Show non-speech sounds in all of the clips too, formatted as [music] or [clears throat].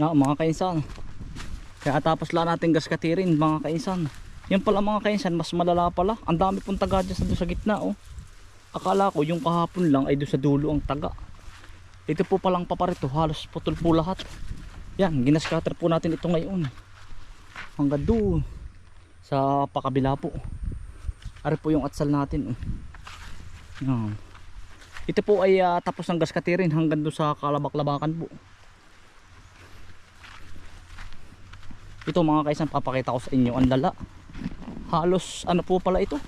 Na, mga kainsan. Kaya tapos lang natin gas katirin, mga kainsan. Yan pala mga kainsan, mas malala pala. Ang dami pong taga dyan sa, doon sa gitna, oh. Akala ko yung kahapon lang ay doon sa dulo ang taga. Ito po palang paparito, halos putol po lahat. Yan, ginascatter po natin ito ngayon. Hanggang doon. Sa pakabila po. Ari po yung atsal natin. Oh. Yan. Ito po ay ah, tapos ng gaskatirin hanggang doon sa kalabak-labakan po. Ito mga kaisan papakita ko sa inyo ang lala. Halos ano po pala ito?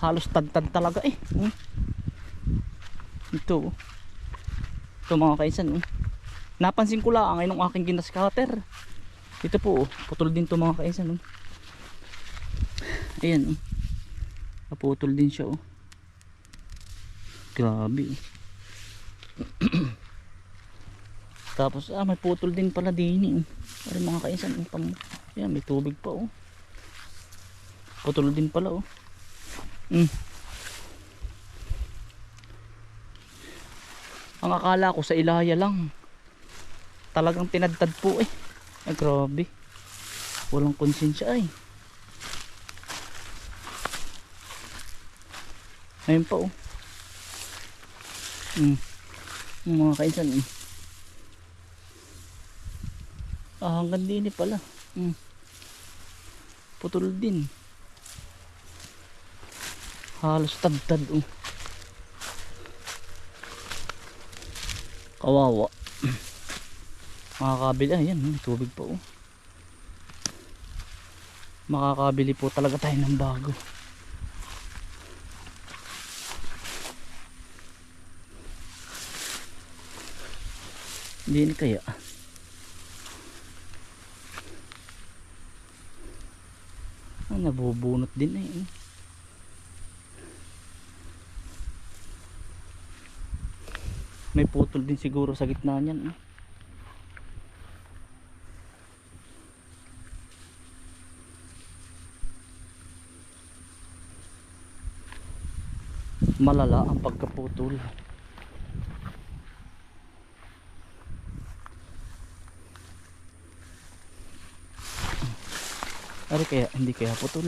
Halos tad-tad talaga eh. Hmm. Ito. oh. Ito mga kaisan. oh. Napansin ko lang ay nung aking ginaskater. Ito po, oh, putol din to mga kaisan. Oh. Ayan. Oh. Naputol din siya oh. Grabe. oh. [clears throat] Tapos ah may putol din pala din eh. Pero mga kaisan, oh, pam, yan, may tubig pa oh. Putol din pala oh. Mm. Ang akala ko sa ilaya lang. Talagang tinadtad po eh. Ay grabe. Walang konsensya ay. Ayun pa oh. Mm. Mga kaisan eh. Ah, hanggang din eh pala. Mm. Putol din. Halos tad-tad oh. Kawawa. [clears throat] Makakabili. Ayan, may tubig pa oh. Makakabili po talaga tayo ng bago. Hindi kaya. Ah, nabubunot din eh. May putol din siguro sa gitna niyan. eh. Malala ang pagkaputol. Ari kaya hindi kaya putol.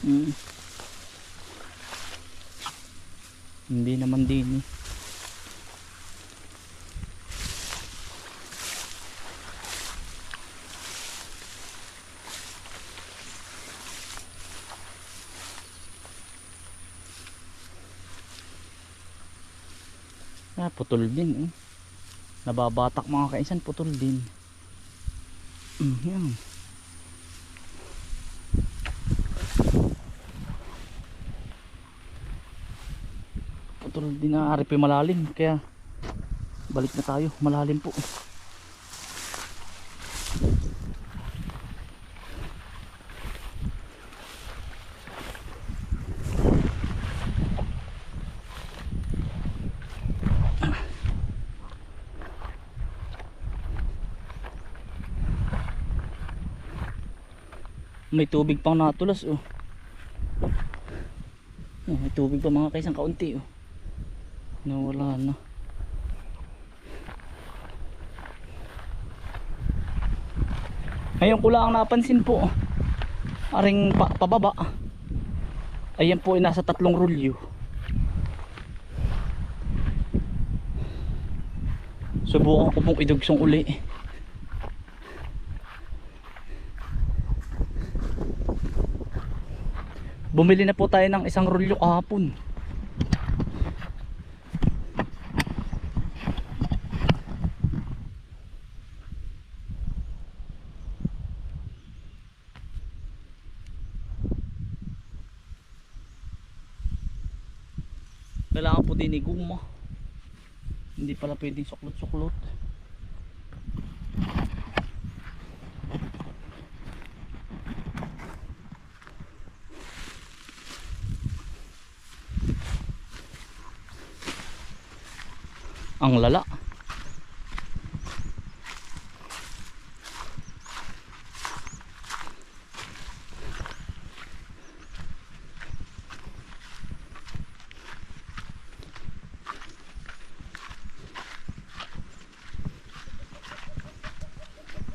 Mm. Hindi naman din eh. Ah, putol din eh. Nababatak mga kaisan, putol din. Mm, yan. Putol din na ari pa malalim kaya balik na tayo malalim po. May tubig pang natulas oh. Oh, may tubig pa mga kaisang kaunti oh. Nawala na. Ngayon ko lang napansin po. Aring pa pababa. Ayan po ay nasa tatlong rulyo. Subukan ko pong idugsong uli. Bumili na po tayo ng isang rulyo kahapon. Kailangan po din guma. Hindi pala pwedeng suklot-suklot. ang lala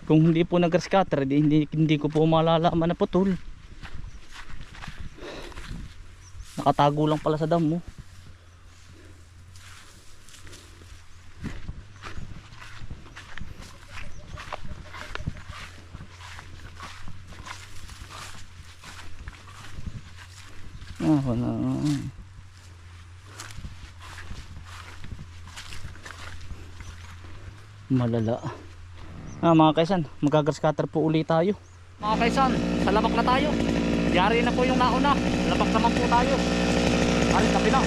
kung hindi po nag-scatter hindi, hindi ko po malalaman na putol nakatago lang pala sa damo oh. Malala. Ah, mga kaisan, magagas cutter po uli tayo. Mga kaisan, sa labak na tayo. Yari na po yung nauna. Labak naman po tayo. Ay, tabi na.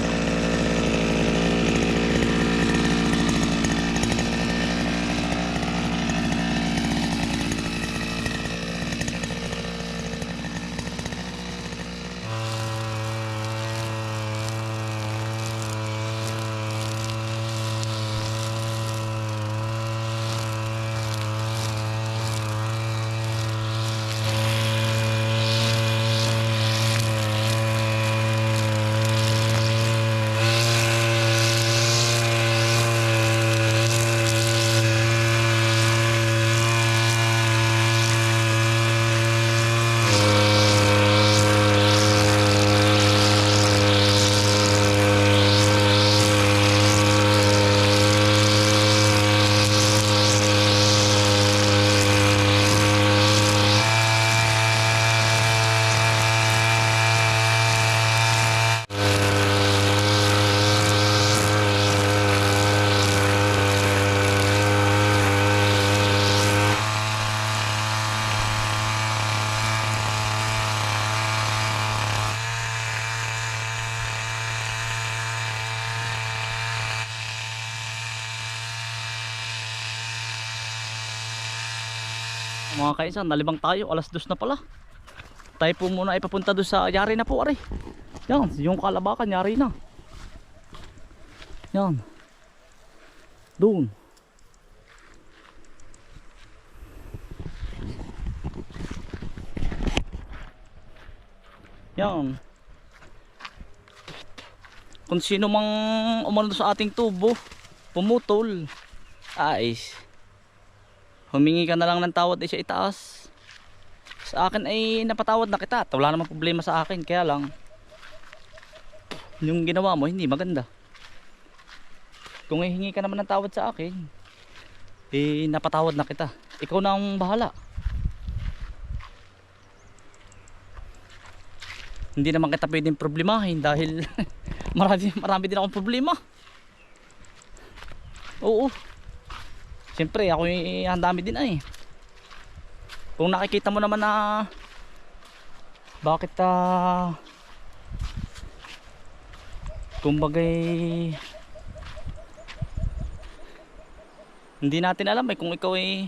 Mga kaisan, nalibang tayo. Alas dos na pala. Tayo po muna ay papunta doon sa yari na po, ari. Yan, yung kalabakan, yari na. Yan. Doon. Yan. Kung sino mang umano sa ating tubo, pumutol, ay humingi ka na lang ng tawad ay siya itaas. Sa akin ay napatawad na kita. at Wala namang problema sa akin, kaya lang yung ginawa mo hindi maganda. Kung hihingi ka naman ng tawad sa akin, eh napatawad na kita. Ikaw na ang bahala. Hindi naman kita pwedeng problemahin dahil [laughs] marami, marami din akong problema. Oo. Siyempre ako eh, ang dami din ay. Kung nakikita mo naman na bakit ah kumbagay hindi natin alam eh kung ikaw ay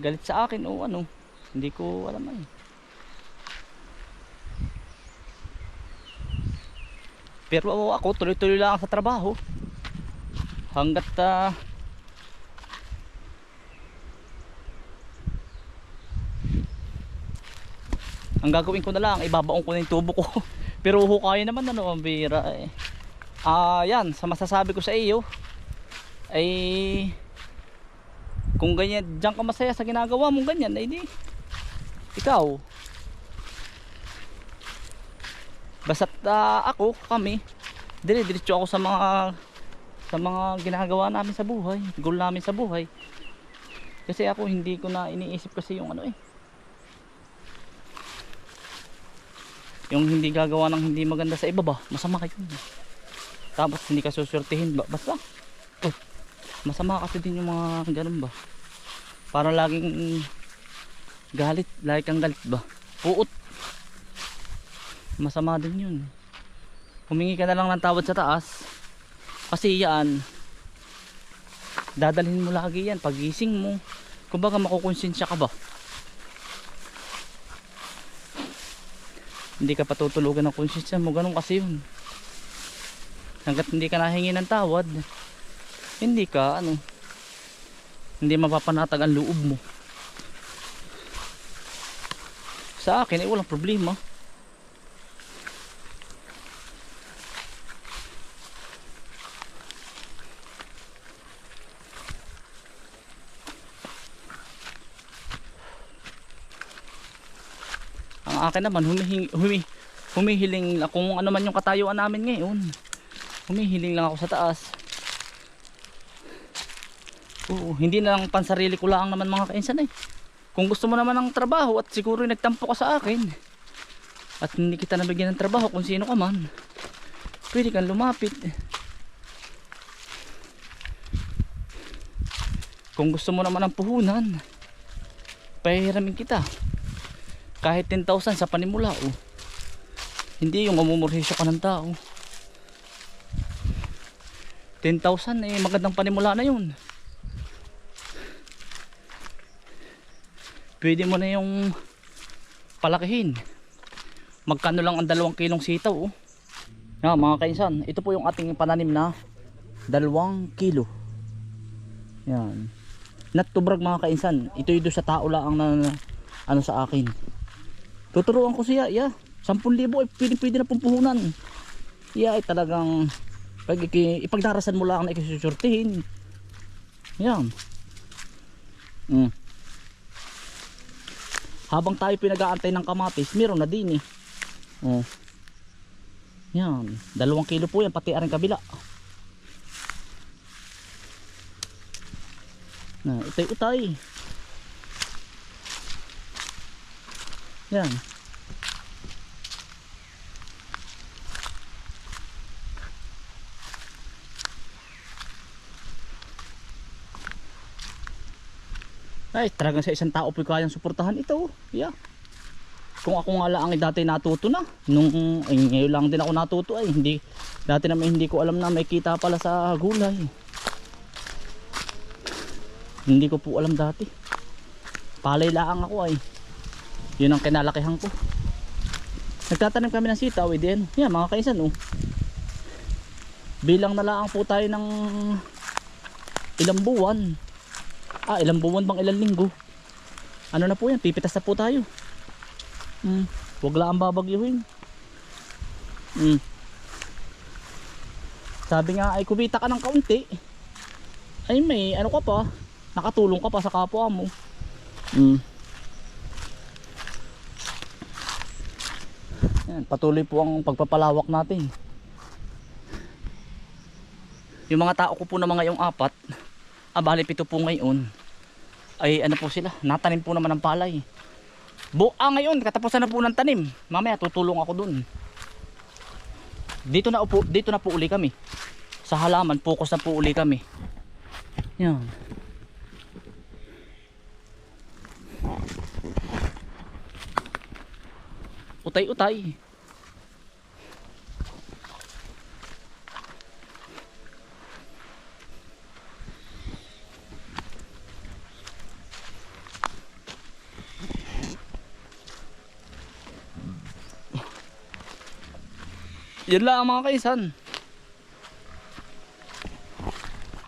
galit sa akin o ano hindi ko alam ay pero ako tuloy-tuloy lang sa trabaho hanggat ah, ang gagawin ko na lang ibabaon ko na yung tubo ko. [laughs] Pero hukay naman ano ang bira eh. Ah yan sa masasabi ko sa iyo ay kung ganyan diyan ka masaya sa ginagawa mo ganyan ay di ikaw. Basta't ah, ako kami dire diretso ako sa mga sa mga ginagawa namin sa buhay goal namin sa buhay. Kasi ako hindi ko na iniisip kasi yung ano eh yung hindi gagawa ng hindi maganda sa iba ba masama kayo. Tapos hindi ka susurtihin ba basta. Oh, masama kasi din yung mga ganun ba? Para laging galit lagi kang galit ba? Puot. Masama din yun. Humingi ka na lang ng tawad sa taas. Kasi yan dadalhin mo lagi yan pagising mo. Kumbaga makukonsensya ka ba hindi ka patutulugan ng konsensya mo. Ganun kasi yun. Hanggat hindi ka nahingi ng tawad hindi ka ano hindi mapapanatag ang loob mo. Sa akin eh walang problema Ang akin naman, humihing, humi, humihiling kung ano man yung katayuan namin ngayon. Humihiling lang ako sa taas. Oo, hindi na lang pansarili ko lang naman mga kainsan eh. Kung gusto mo naman ng trabaho at siguro nagtampo ka sa akin at hindi kita nabigyan ng trabaho kung sino ka man, pwede kang lumapit. Kung gusto mo naman ng puhunan, pahiramin kita. Kahit 10,000 sa panimula oh. Hindi yung mamumurhisyo ka ng tao. 10,000 eh magandang panimula na yun. Pwede mo na yung palakihin. Magkano lang ang dalawang kilong sitaw oh. Yan, mga kainsan, ito po yung ating pananim na dalawang kilo. Yan. Not mga kainsan. Ito yung sa tao lang na, na ano sa akin. Tuturuan ko siya, yeah. 10,000 ay pwede, pwede na pumpuhunan. Yeah, ay talagang pag ipagdarasan mo lang na ikasusurtihin. Yan. Mm. Habang tayo pinag-aantay ng kamatis, meron na din eh. Oh. Yan. Dalawang kilo po yan, pati aring kabila. Na, utay utay. Yan. Ay, talagang sa isang tao po kayang suportahan ito. Yeah. Kung ako nga lang dati natuto na. Nung ay, ngayon lang din ako natuto ay hindi dati naman hindi ko alam na may kita pala sa gulay. Hindi ko po alam dati. Palay lang ako ay. Yun ang kinalakihan ko. Nagtatanim kami ng sitaw, eh din. Yan mga kaisan oh. Bilang na lang po tayo ng ilang buwan. Ah, ilang buwan bang ilang linggo? Ano na po yan? Pipitas na po tayo. Hmm. Huwag lang babagyuhin. Hmm. Sabi nga ay kumita ka ng kaunti. Ay may ano ka pa. Nakatulong ka pa sa kapwa mo. Hmm. Yan, patuloy po ang pagpapalawak natin. Yung mga tao ko po na mga yung apat, ah bali pito po ngayon, ay ano po sila, natanim po naman ng palay. Bu ah ngayon, katapusan na po ng tanim. Mamaya tutulong ako dun. Dito na upo, dito na po uli kami. Sa halaman, focus na po uli kami. Yan. Utay-utay. Yan lang mga kaisan.